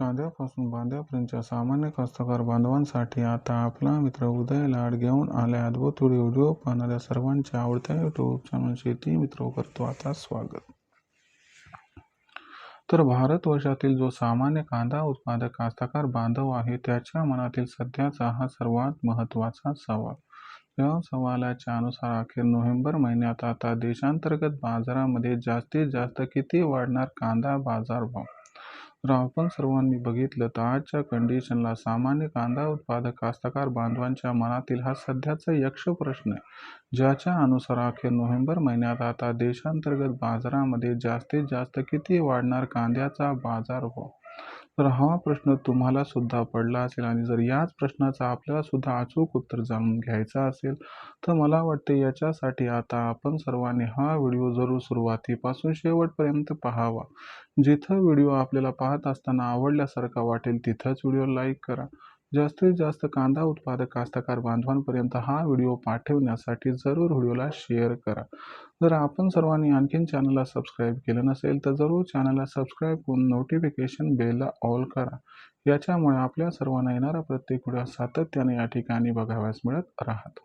कांद्यापासून बांद्यापर्यंतच्या सामान्य कास्तकार बांधवांसाठी आता आपला मित्र उदय लाड घेऊन आलाय अद्भुत व्हिडिओ. व्हिडिओ पाहणाऱ्या सर्वांच्या आवडत्या युट्यूब चॅनल शेती मित्र करतो आता स्वागत. तर भारतवर्षातील जो सामान्य कांदा उत्पादक कास्तकार बांधव आहे त्याच्या मनातील सध्याचा हा सर्वात महत्त्वाचा सवाल. या सवालाच्या अनुसार अखेर नोव्हेंबर महिन्यात आता देशांतर्गत बाजारामध्ये जास्तीत जास्त किती वाढणार कांदा बाजारभाव? तर आपण सर्वांनी बघितलं तर आजच्या कंडिशनला सामान्य कांदा उत्पादक कास्तकार बांधवांच्या मनातील हा सध्याचा यक्ष प्रश्न आहे. ज्याच्या अनुसार अखेर नोव्हेंबर महिन्यात आता देशांतर्गत बाजारामध्ये जास्तीत जास्त किती वाढणार कांद्याचा बाजारभाव? तर हा प्रश्न तुम्हाला सुद्धा पडला असेल आणि जर याच प्रश्नाचा आपल्याला सुद्धा अचूक उत्तर जाणून घ्यायचा असेल तर मला वाटते याच्यासाठी आता आपण सर्वांनी हा व्हिडिओ जरूर सुरुवातीपासून शेवटपर्यंत पाहावा. जिथं व्हिडिओ आपल्याला पाहत असताना आवडल्यासारखा वाटेल तिथंच व्हिडिओ लाईक करा. जास्तीत जास्त कांदा उत्पादक कास्तकार बांधवांपर्यंत हा व्हिडिओ पाठवण्यासाठी जरूर व्हिडिओला शेअर करा. जर आपण सर्वांनी आणखीन चॅनलला सबस्क्राईब केलं नसेल तर जरूर चॅनलला सबस्क्राईब करून नोटिफिकेशन बेलला ऑल करा. याच्यामुळे आपल्या सर्वांना येणारा प्रत्येक व्हिडिओ सातत्याने या ठिकाणी बघाव्यास मिळत राहतो.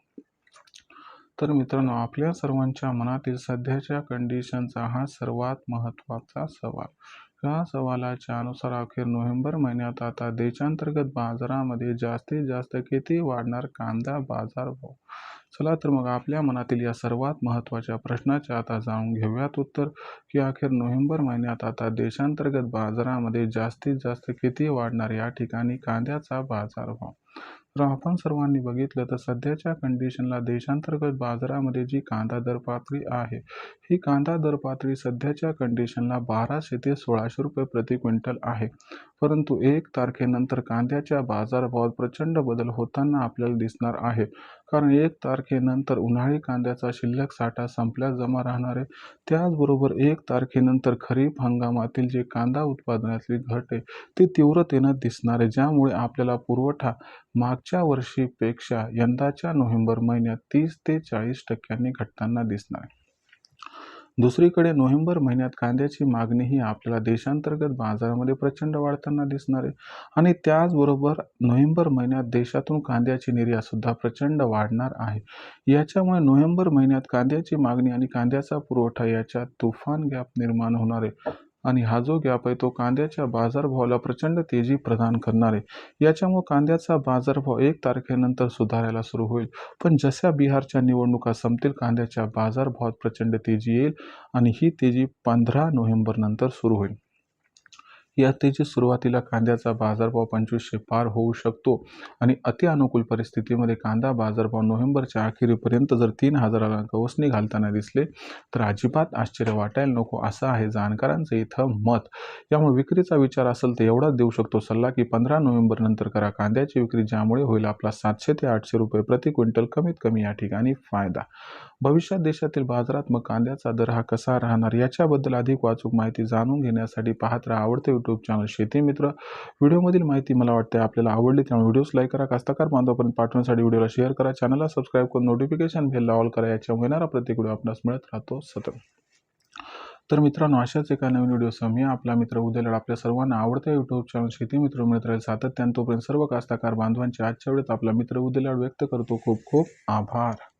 तर मित्रांनो आपल्या सर्वांच्या मनातील सध्याच्या कंडिशनचा हा सर्वात महत्त्वाचा सवाल. या सवालाच्या अनुसार अखेर नोव्हेंबर महिन्यात आता देशांतर्गत बाजारामध्ये जास्तीत जास्त किती वाढणार कांदा बाजारभाव चला तर मग आपल्या मनातील या सर्वात महत्त्वाच्या प्रश्नाचे आता जाणून घेऊयात उत्तर की अखेर नोव्हेंबर महिन्यात आता देशांतर्गत बाजारामध्ये जास्तीत जास्त किती वाढणार या ठिकाणी कांद्याचा बाजारभाव तर आपण सर्वांनी बघितलं तर सध्याच्या कंडिशनला देशांतर्गत बाजारामध्ये जी कांदा दर पातळी आहे ही कांदा दर पातळी सध्याच्या कंडिशनला बाराशे ते सोळाशे रुपये प्रति क्विंटल आहे. परंतु एक तारखेनंतर कांद्याच्या बाजारभावात प्रचंड बदल होताना आपल्याला दिसणार आहे. कारण एक तारखेनंतर उन्हाळी कांद्याचा शिल्लक साठा संपल्यास जमा राहणार आहे. त्याचबरोबर एक तारखेनंतर खरीप हंगामातील जे कांदा उत्पादनातली घट आहे ती तीव्रतेनं दिसणार आहे. ज्यामुळे आपल्याला पुरवठा मागच्या वर्षीपेक्षा यंदाच्या नोव्हेंबर महिन्यात तीस ते चाळीस टक्क्यांनी घटताना दिसणार. दुसरीकडे नोव्हेंबर महिन्यात कांद्याची मागणीही आपल्याला देशांतर्गत बाजारामध्ये प्रचंड वाढताना दिसणार आहे. आणि त्याचबरोबर नोव्हेंबर महिन्यात देशातून कांद्याची निर्यातसुद्धा प्रचंड वाढणार आहे. याच्यामुळे नोव्हेंबर महिन्यात कांद्याची मागणी आणि कांद्याचा पुरवठा याच्यात तुफान गॅप निर्माण होणार आहे. आणि हा जो गॅप आहे तो कांद्याच्या बाजारभावाला प्रचंड तेजी प्रदान करणार आहे. याच्यामुळे कांद्याचा बाजारभाव एक तारखेनंतर सुधारायला सुरू होईल. पण जशा बिहारच्या निवडणुका संपतील कांद्याच्या बाजारभावात प्रचंड तेजी येईल आणि ही तेजी पंधरा नोव्हेंबरनंतर सुरू होईल. या सुरुवातीला कांद्याचा बाजारभाव पंचवीसशे पार होऊ शकतो आणि अति अनुकूल परिस्थितीमध्ये कांदा बाजारभाव नोव्हेंबरच्या अखेरीपर्यंत जर तीन हजाराला गवसणी घालताना दिसले तर अजिबात आश्चर्य वाटायला नको असं आहे जाणकारांचं इथं मत. यामुळे विक्रीचा विचार असेल तर एवढाच देऊ शकतो सल्ला की पंधरा नोव्हेंबर नंतर करा कांद्याची विक्री ज्यामुळे होईल आपला सातशे ते आठशे रुपये प्रति क्विंटल कमीत कमी या ठिकाणी फायदा. भविष्यात देशातील बाजारात मग कांद्याचा दर हा कसा राहणार याच्याबद्दल अधिक वाचूक माहिती जाणून घेण्यासाठी पाहत राहा. आवडते यूट्यूब चॅनल शेती मित्र. व्हिडिओमधील माहिती मला वाटते आपल्याला आवडली त्यामुळे व्हिडिओज लाईक करा कास्तकार बांधवापर्यंत पाठवण्यासाठी व्हिडिओला शेअर करा चॅनलला सबस्क्राईब करून नोटिफिकेशन बेलला ऑल करा याच्यामुळे येणारा प्रत्येक व्हिडिओ आपणास मिळत राहतो सतत. तर मित्रांनो अशाच एका नवीन व्हिडिओसह मी आपला मित्र उद्याला आपल्या सर्वांना आवडत्या यूट्यूब चॅनल शेती मित्र मिळत राहील सातत्यानं तोपर्यंत सर्व कास्ताकार बांधवांच्या आजच्या वेळेत आपला मित्र उद्याला व्यक्त करतो. खूप खूप आभार.